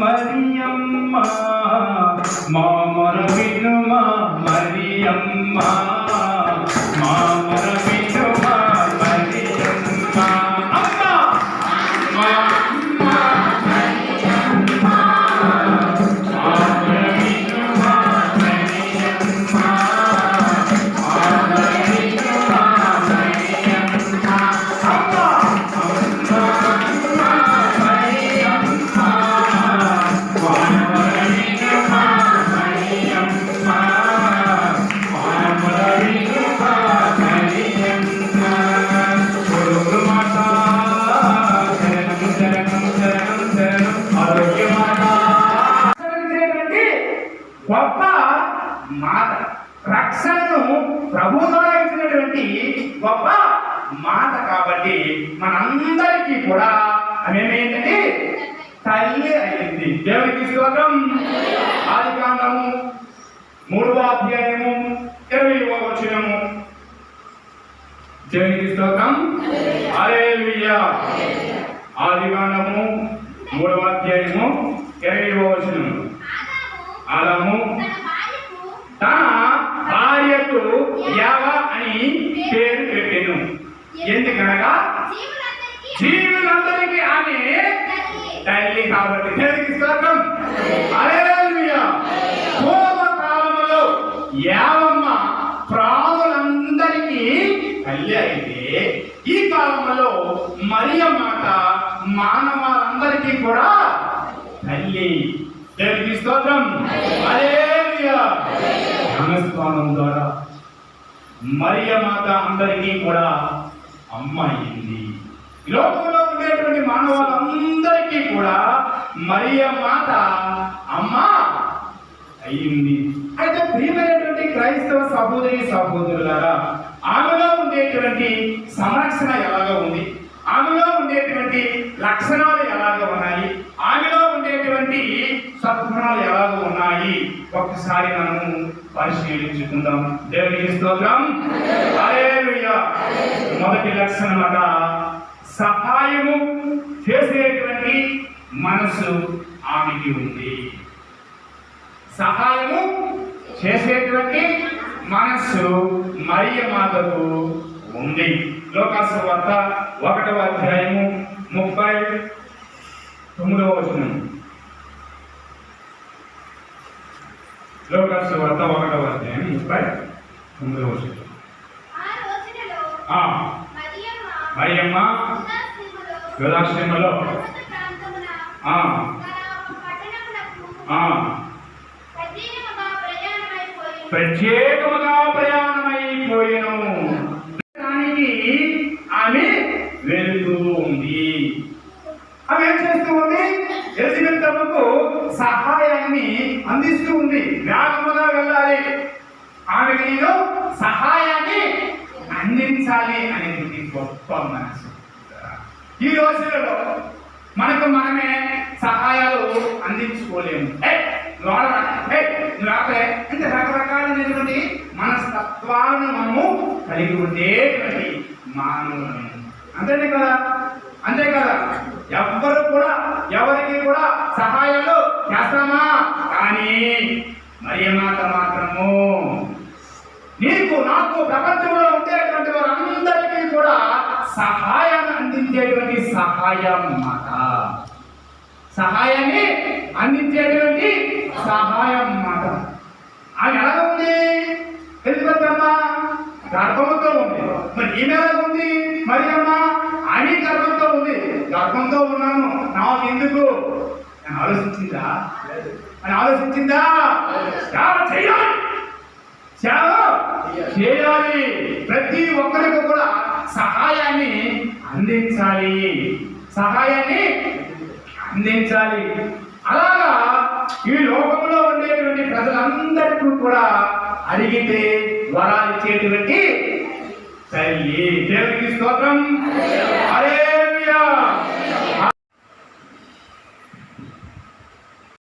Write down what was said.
మరియమ్మ మామర వినుమా మరియమ్మ మామర వినుమా రక్షణను ప్రభు ద్వారా ఇచ్చినటువంటి గొప్ప మాట కాబట్టి మనందరికీ కూడా ఆమెమేంటంటే తల్లి అయింది. దేవునికి స్తోత్రం ఆది కాండము మూడవ అధ్యాయము ఇరవై వచనము. దేవునికి స్తోత్రం హల్లెలూయా. ఆది కాండము మూడవ అధ్యాయము ఇరవై వచనము. ఆదాము తన భార్యకు యావ అని పేరు పెట్టెను. ఎందుకనగా జీవులందరికీ ఆమె తల్లి కాబట్టి. దేవునికి స్తోత్రం హల్లెలూయా. పూర్వకాలములో యావమ్మ ప్రాణులందరికీ తల్లి అయితే ఈ కాలంలో మరియ మాత మానవాళ్ళందరికీ కూడా తల్లి. దేవునికి స్తోత్రం మరియ మాత అందరికీ కూడా అమ్మ అయింది లోకంలో ఉండేటువంటి మానవాళ్ళందరికీ కూడా మరియ మాత అమ్మ అయింది. అయితే ప్రియమైనటువంటి క్రైస్తవ సహోదరి సహోదరులారా ఆమెలో ఉండేటువంటి సంరక్షణ ఎలాగ ఉంది? ఆమెలో ఉండేటువంటి లక్షణాలు ఎలాగ ఉన్నాయి? ఒక్కసారి మనము పరిశీలించుకుందాం. దేవునికి స్తోత్రం. మొదటి లక్షణం సహాయము చేసేటువంటి మనసు ఆమెకి ఉంది. సహాయము చేసేటువంటి మనస్సు మరియ మాతకు ఉంది. లోకాసు వార్త ఒకటవ అధ్యాయము ముప్పై తొమ్మిదవ వచనం. లోకాసు వార్త ఒకటవ అధ్యాయం ముప్పై తొమ్మిదవ మరియమ్మ యోధాశ్రమలో ఆ, సహాయాన్ని అందిస్తూ ఉంది. వేగముగా వెళ్ళాలి. ఆమెకి నేను సహాయాన్ని అందించాలి అనేది గొప్ప మనసు. ఈ రోజులలో మనకు మనమే సహాయాలు అందించుకోలేము. ఏ, అంటే రకరకాలైనటువంటి మనస్తత్వాలను మనము కలిగి ఉండేటువంటి మానవులను అంతేనే కదా? అంతే కదా? ఎవ్వరు కూడా ఎవరికి కూడా సహాయాలు చేస్తామా? కానీ మరియమాత మాత్రము? నీకు నాకు ప్రపంచంలో ఉండేటువంటి వారందరికీ కూడా సహాయాన్ని అందించేటువంటి సహాయం మాట. సహాయాన్ని అందించేటువంటి సహాయం మాట. ఆమె ఎలా ఉంది? తెలుసు గర్భముతో ఉంది. మరి ఈమె ఎలా ఉంది? మరి అమ్మ గర్భంతో ఉన్నాను. నాకు ఎందుకు? అని ఆలోచించిందా? అని ఆలోచించిందా? సేవ చేయాలి. సేవ చేయాలి. ప్రతి ఒక్కరికి కూడా సహాయాన్ని అందించాలి. సహాయాన్ని అందించాలి. అలాగా ఈ లోకంలో ఉండేటువంటి ప్రజలందరికీ కూడా అడిగితే వరాలు ఇచ్చేటువంటి తల్లి. దేవునికి స్తోత్రం. Aleluia!